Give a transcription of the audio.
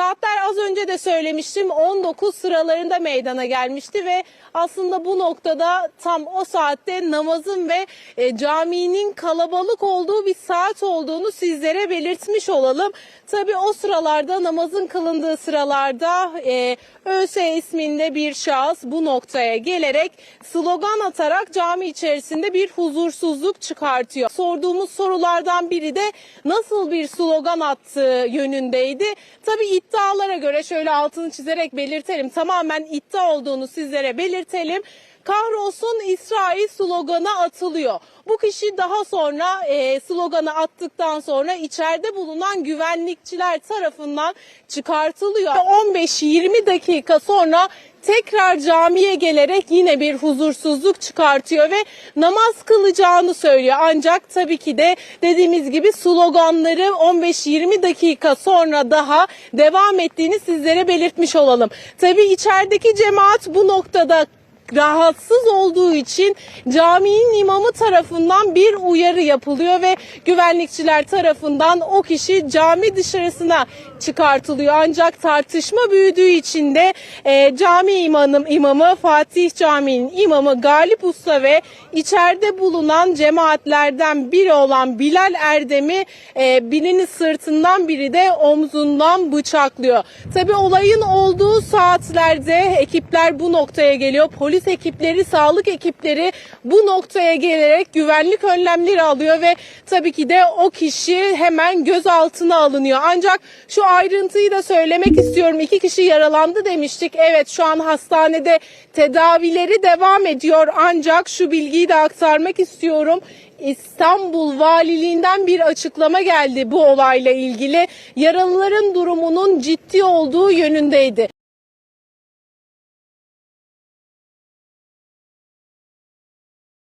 Saatler az önce de söylemiştim 19 sıralarında meydana gelmişti ve aslında bu noktada tam o saatte namazın ve e, caminin kalabalık olduğu bir saat olduğunu sizlere belirtmiş olalım. Tabi o sıralarda namazın kılındığı sıralarda e, ÖS isminde bir şahıs bu noktaya gelerek slogan atarak cami içerisinde bir huzursuzluk çıkartıyor. Sorduğumuz sorulardan biri de nasıl bir slogan attığı yönündeydi. Tabi iddialara göre şöyle altını çizerek belirtelim. Tamamen iddia olduğunu sizlere belirtelim. Kahrolsun İsrail sloganı atılıyor. Bu kişi daha sonra e, sloganı attıktan sonra içeride bulunan güvenlikçiler tarafından çıkartılıyor. 15-20 dakika sonra tekrar camiye gelerek yine bir huzursuzluk çıkartıyor ve namaz kılacağını söylüyor. Ancak tabii ki de dediğimiz gibi sloganları 15-20 dakika sonra daha devam ettiğini sizlere belirtmiş olalım. Tabii içerideki cemaat bu noktada rahatsız olduğu için caminin imamı tarafından bir uyarı yapılıyor ve güvenlikçiler tarafından o kişi cami dışarısına çıkartılıyor. Ancak tartışma büyüdüğü için de e, cami imamı, imamı Fatih Camii'nin imamı Galip Usta ve içeride bulunan cemaatlerden biri olan Bilal Erdem'i e, birinin sırtından biri de omzundan bıçaklıyor. Tabi olayın olduğu saatlerde ekipler bu noktaya geliyor. Polis ekipleri, sağlık ekipleri bu noktaya gelerek güvenlik önlemleri alıyor ve tabii ki de o kişi hemen gözaltına alınıyor. Ancak şu ayrıntıyı da söylemek istiyorum. İki kişi yaralandı demiştik. Evet şu an hastanede tedavileri devam ediyor. Ancak şu bilgiyi de aktarmak istiyorum. İstanbul Valiliğinden bir açıklama geldi bu olayla ilgili. Yaralıların durumunun ciddi olduğu yönündeydi.